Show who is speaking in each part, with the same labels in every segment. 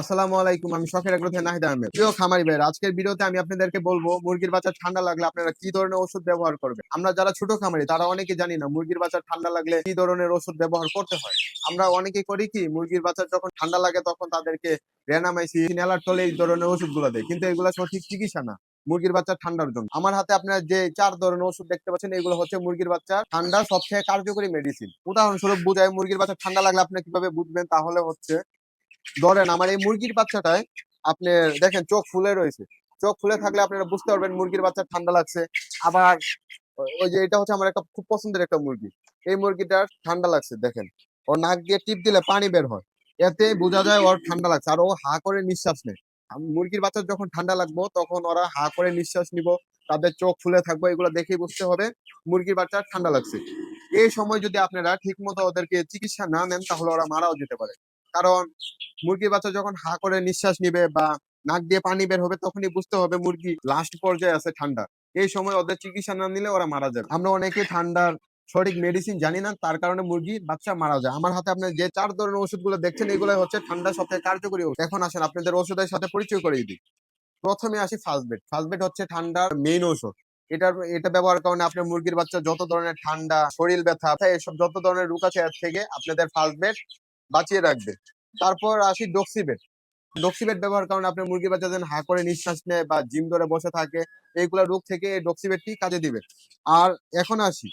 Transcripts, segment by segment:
Speaker 1: আসসালামু আলাইকুম, আমি শখের আগ্রহে নাহিদ আহমেদ। প্রিয় খামারি ভাইয়ের, আজকের ভিডিওতে আমি আপনাদেরকে বলব, মুরগির বাচ্চা ঠান্ডা লাগলে আপনারা কি ধরনের ওষুধ ব্যবহার করবেন? আমরা যারা ছোট খামারি, তারা অনেকে জানি না মুরগির বাচ্চা ঠান্ডা লাগলে কি ধরনের ওষুধ ব্যবহার করতে হয়। আমরা অনেকে করি কি, মুরগির বাচ্চা যখন ঠান্ডা লাগে তখন তাদেরকে রেনামাইসিন অ্যালার্টলে এই ধরনের ওষুধগুলো দেয়। কিন্তু এগুলো সঠিক চিকিৎসা না, মুরগির বাচ্চা ঠান্ডার জন্য। আমার হাতে আপনার যে চার ধরনের ওষুধ দেখতে পাচ্ছেন, এগুলো হচ্ছে মুরগির বাচ্চা ঠান্ডা সবচেয়ে কার্যকরী মেডিসিন উদাহরণস্বরূপ বুঝায় মুরগির বাচ্চা ঠান্ডা লাগলে আপনি কীভাবে বুঝবেন? তাহলে হচ্ছে ধরেন আমার এই মুরগির বাচ্চাটায় আপনি দেখেন চোখ ফুলে রয়েছে। চোখ ফুলে থাকলে আপনারা বুঝতে পারবেন মুরগির বাচ্চা ঠান্ডা লাগছে। আবার ওই যে এটা হচ্ছে আমার একটা খুব পছন্দের একটা মুরগি। এই মুরগিটার ঠান্ডা লাগছে, দেখেন। ও নাক দিয়ে টিপ দিলে পানি বের হয়। এতে বোঝা যায় ওর ঠান্ডা লাগছে আর ও হা করে নিঃশ্বাস নেয়। মুরগির বাচ্চা যখন ঠান্ডা লাগবো, তখন ওরা হা করে নিঃশ্বাস নিব। তাদের চোখ ফুলে থাকব, এগুলো দেখেই বুঝতে হবে মুরগির বাচ্চার ঠান্ডা লাগছে। এই সময় যদি আপনারা ঠিক মতো ওদেরকে চিকিৎসা না নেন, তাহলে ওরা মারাও যেতে পারে। কারণ মুরগির বাচ্চা যখন হা করে নিঃশ্বাস নিবে বা নাক দিয়ে পানি বের হবে, তখনই বুঝতে হবে মুরগি লাস্ট পর্যায়ে আছে ঠান্ডা। এই সময় ওদের চিকিৎসা না নিলে ওরা মারা যাবে। আমরা অনেকে ঠান্ডার সঠিক মেডিসিন জানি না, তার কারণে মুরগি বাচ্চা মারা যায়। আমার হাতে আপনি যে চার ধরনের ওষুধগুলো দেখছেন এগুলো হচ্ছে ঠান্ডা সবথেকে কার্যকরী ওষুধ। এখন আসেন, আপনাদের ওষুধের সাথে পরিচয় করে দিই। প্রথমে আসি ফার্স্ট বেড ফার্স্ট হচ্ছে ঠান্ডার মেইন ওষুধ। এটার, এটা ব্যবহার কারণে আপনার মুরগির বাচ্চা যত ধরনের ঠান্ডা, শরীর ব্যথা, এসব যত ধরনের রোগ আছে, এর থেকে আপনাদের ফার্স্ট বাঁচিয়ে রাখবে। তারপর আসি ডক্সিবেট। ডক্সিবেট ব্যবহার কারণে আপনার মুরগি বাচ্চা যেন হা করে নিঃশ্বাস নেয় বা জিম ধরে বসে থাকে, এইগুলা রোগ থেকে ডক্সিবেটটি কাজে দিবে। আর এখন আসি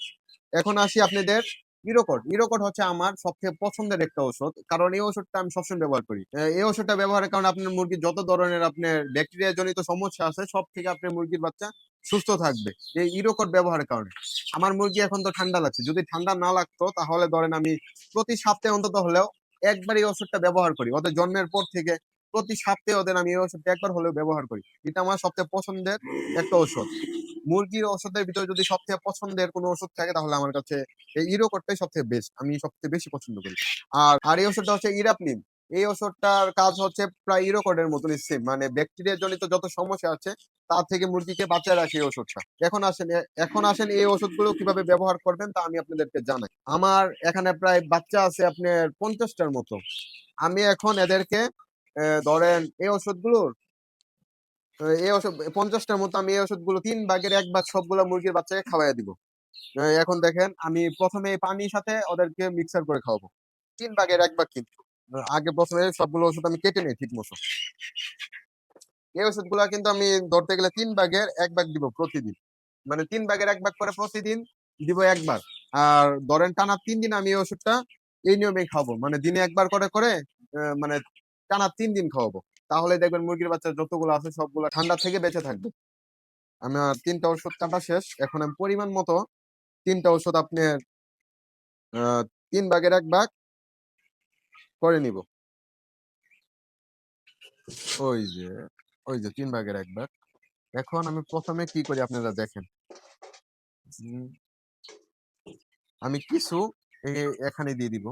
Speaker 1: এখন আসি আপনাদের ইরোকট। ইরোকট হচ্ছে আমার সবথেকে পছন্দের একটা ওষুধ কারণ এই ওষুধটা আমি সবসময় ব্যবহার করি। এই ওষুধটা ব্যবহারের কারণে আপনার মুরগির যত ধরনের আপনার ব্যাকটেরিয়া জনিত সমস্যা আছে, সব থেকে আপনার মুরগির বাচ্চা সুস্থ থাকবে, এই ইরোকট ব্যবহারের কারণে। আমার মুরগি এখন তো ঠান্ডা লাগছে, যদি ঠান্ডা না লাগতো, তাহলে ধরেন আমি প্রতি সপ্তাহে অন্তত হলেও একবার এই ওষুধটা ব্যবহার করি। ওদের জন্মের পর থেকে প্রতি সপ্তাহে ওদের আমি এই ওষুধটা একবার হলেও ব্যবহার করি। এটা আমার সবথেকে পছন্দের একটা ওষুধ মুরগির ওষুধের ভিতরে যদি সবথেকে পছন্দের কোনো ওষুধ থাকে, তাহলে আমার কাছে এই ইরোকটটাই সবথেকে বেস্ট আমি সবথেকে বেশি পছন্দ করি। আর আর এই ওষুধটা হচ্ছে ইরাপনিন। এই ওষুধটার কাজ হচ্ছে প্রায় ইরোকটের মতনই সেম মানে ব্যাকটেরিয়া জনিত যত সমস্যা আছে তার থেকে মুরগিকে বাঁচায় রাখে এই ওষুধটা। এখন আসেন এখন আসেন এই ওষুধগুলো কীভাবে ব্যবহার করবেন তা আমি আপনাদেরকে জানাই। আমার এখানে প্রায় বাচ্চা আছে আপনার পঞ্চাশটার মতো। আমি এখন এদেরকে ধরেন এই ওষুধগুলোর এই ওষুধ, পঞ্চাশটার মতো আমি এই ওষুধগুলো তিন ভাগের এক ভাগ সবগুলো মুরগির বাচ্চাকে খাওয়াই দিব। এখন দেখেন আমি প্রথমে পানির সাথে ওদেরকে মিক্সার করে খাওয়াবো। তিন ভাগের এক ভাগ কিন্তু। আগে প্রথমে সবগুলো ওষুধ আমি কেটে নিই ঠিক মতো এই ওষুধগুলো কিন্তু আমি ধরতে গেলে তিন ভাগের এক ভাগ দিব প্রতিদিন। মানে তিন ভাগের এক ভাগ করে প্রতিদিন দিব একবার আর ধরেন টানা তিন দিন আমি এই ওষুধটা এই নিয়মেই খাব মানে দিনে একবার করে করে মানে টানা তিন দিন খাওয়াবো। তাহলে দেখবেন মুরগির বাচ্চা যতগুলো আছে সবগুলো ঠান্ডা থেকে বেঁচে থাকবে। আমার তিনটা ওষুধ কাটা শেষ। এখন আমি পরিমাণ মতো তিনটা ওষুধ আপনার তিন ভাগের এক ভাগ করে নিব। ওই যে ওই যে তিন ভাগের এক ভাগ। এখন আমি প্রথমে কি করি আপনারা দেখেন। আমি কিছু এখানে দিয়ে দিব।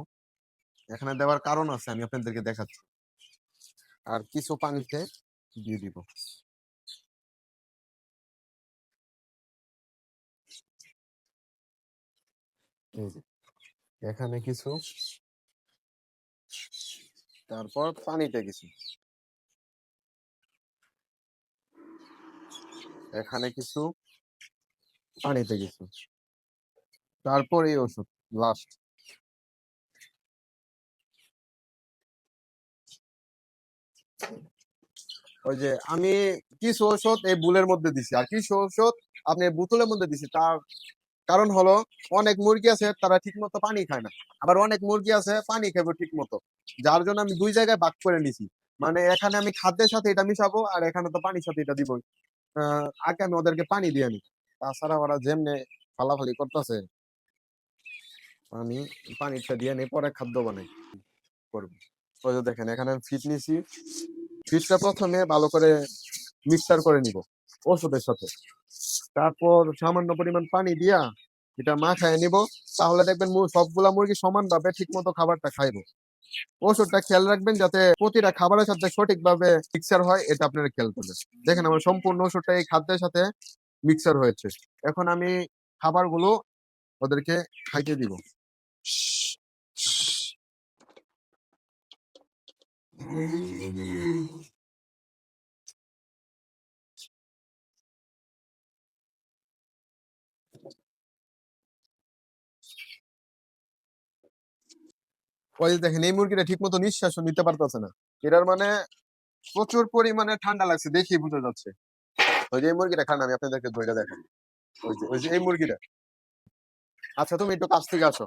Speaker 1: এখানে দেওয়ার কারণ আছে, আমি আপনাদেরকে দেখাচ্ছি। আর কিছু পানিতে দিয়ে দিব। এখানে কিছু, তারপর পানিতে কিছু। এখানে কিছু, পানিতে কিছু। তারপর এই ওষুধ লাস্ট ওই যে আমি কিছু ঔষধ এই বুলের মধ্যে দিছি, আর কিছু ঔষধ আপনি বোতলের মধ্যে দিছি, তার কারণ হলো অনেক মুরগি আছে, তারা ঠিক মতো পানি খায় না। আবার অনেক মুরগি আছে, পানি খাবে ঠিক মতো যার জন্য আমি দুই জায়গায় ভাগ করে নিছি। মানে এখানে আমি খাদ্যের সাথে এটা মিশাবো, আর এখানে তো পানির সাথে এটা দিবই। আগে আমি ওদেরকে পানি দিয়ে নিই। তাছাড়া ওরা যেমনে ফালাফালি করতেছে পানি পানিটা দিয়ে নিই পরে খাদ্য বানাই। করব। ওই যে দেখেন, এখানে আমি ফিট নিছি। ফিটটা প্রথমে ভালো করে মিক্সার করে নিব ওষুধের সাথে। তারপর সামান্য পরিমাণ পানি দিয়া এটা মাখায় নিব। তাহলে দেখবেন সবগুলা মুরগি সমান ভাবে ঠিক মতো খাবারটা খাইবো। ওষুধটা খেয়াল রাখবেন যাতে প্রতিটা খাবারের সাথে সঠিকভাবে মিক্সার হয়, এটা আপনারা খেয়াল করবেন। দেখেন আমার সম্পূর্ণ ওষুধটা এই খাদ্যের সাথে মিক্সার হয়েছে। এখন আমি খাবারগুলো ওদেরকে খাইতে দিব। ওই দেখেন, এই মুরগিটা ঠিক মতো নিঃশ্বাস নিতে পারতেছে না। এটার মানে প্রচুর পরিমাণে ঠান্ডা লাগছে দেখেই বোঝা যাচ্ছে। ওই যে এই মুরগিটা খান, আমি আপনাদেরকে ধরে দেখেন ওই যে ওই যে এই মুরগিটা। আচ্ছা তুমি একটু কাছ থেকে আসো।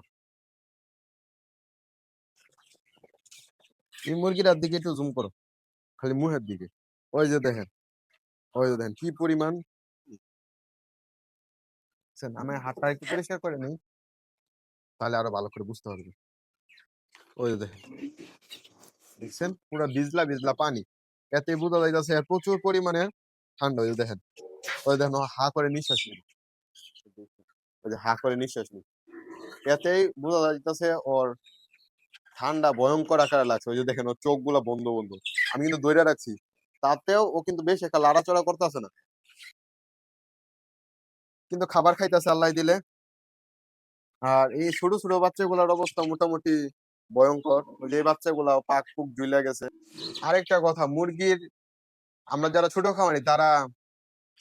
Speaker 1: এই মুরগিটার দিকে একটু জুম করো, খালি মুহের দিকে। ওই যে দেখেন, ওই যে দেখেন, কি পরিমাণ? আমি হাতটা একটু পরিষ্কার করে নিই, তাহলে আরও ভালো করে বুঝতে পারবে। ওই দেখেন পুরো বিজলা বিজলা পানি। এতে বোঝা যাইতেছে প্রচুর পরিমাণে ঠান্ডা, ওই দেখেন। ওই দেখেন হা করে নিঃশ্বাস নিল। হা করে নিঃশ্বাস নিল। এতেই বোঝা যাইতেছে ওর ঠান্ডা ভয়ঙ্কর আকারে লাগছে। ওই যে দেখেন, ওর চোখগুলা বন্ধ বন্ধ। আমি কিন্তু ধরে রাখছি। তাতেও ও কিন্তু বেশ একটা লাড়াচড়া করতেছে না। কিন্তু খাবার খাইতেছে, আল্লাহ দিলে। আর এই ছোট ছোট বাচ্চাগুলোর অবস্থা মোটামুটি ভয়ঙ্কর। যে বাচ্চাগুলা পাক পুক ঝুলে গেছে। আরেকটা কথা, মুরগির আমরা যারা ছোট খামারি, তারা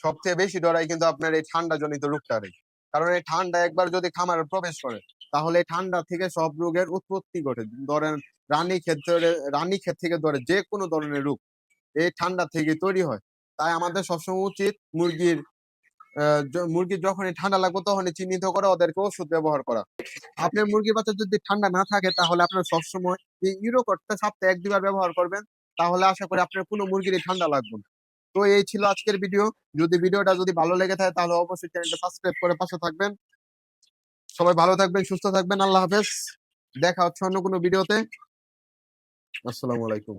Speaker 1: সবচেয়ে বেশি ডরাই কিন্তু আপনার এই ঠান্ডা জনিত রোগটারে কারণ এই ঠান্ডা একবার যদি খামারে প্রবেশ করে, তাহলে ঠান্ডা থেকে সব রোগের উৎপত্তি ঘটে। ধরেন রানী ক্ষেত্রে, রানী ক্ষেত থেকে ধরে যে কোনো ধরনের রোগ এই ঠান্ডা থেকে তৈরি হয়। তাই আমাদের সবসময় উচিত মুরগির মুরগির যখনই ঠান্ডা লাগবে তখনই চিহ্নিত করে ওদেরকে ওষুধ ব্যবহার করা। আপনার মুরগির বাচ্চা যদি ঠান্ডা না থাকে তাহলে আপনার সবসময় এই ইউরোকটটা সপ্তাহে এক দুবার ব্যবহার করবেন, তাহলে আশা করি আপনার কোনো মুরগিরই ঠান্ডা লাগবে না। তো এই ছিল আজকের ভিডিও। যদি ভিডিওটা যদি ভালো লেগে থাকে তাহলে অবশ্যই চ্যানেলটা সাবস্ক্রাইব করে পাশে থাকবেন। সবাই ভালো থাকবেন, সুস্থ থাকবেন, আল্লাহ হাফেজ। দেখা হচ্ছে অন্য কোনো ভিডিওতে। আসসালামু আলাইকুম।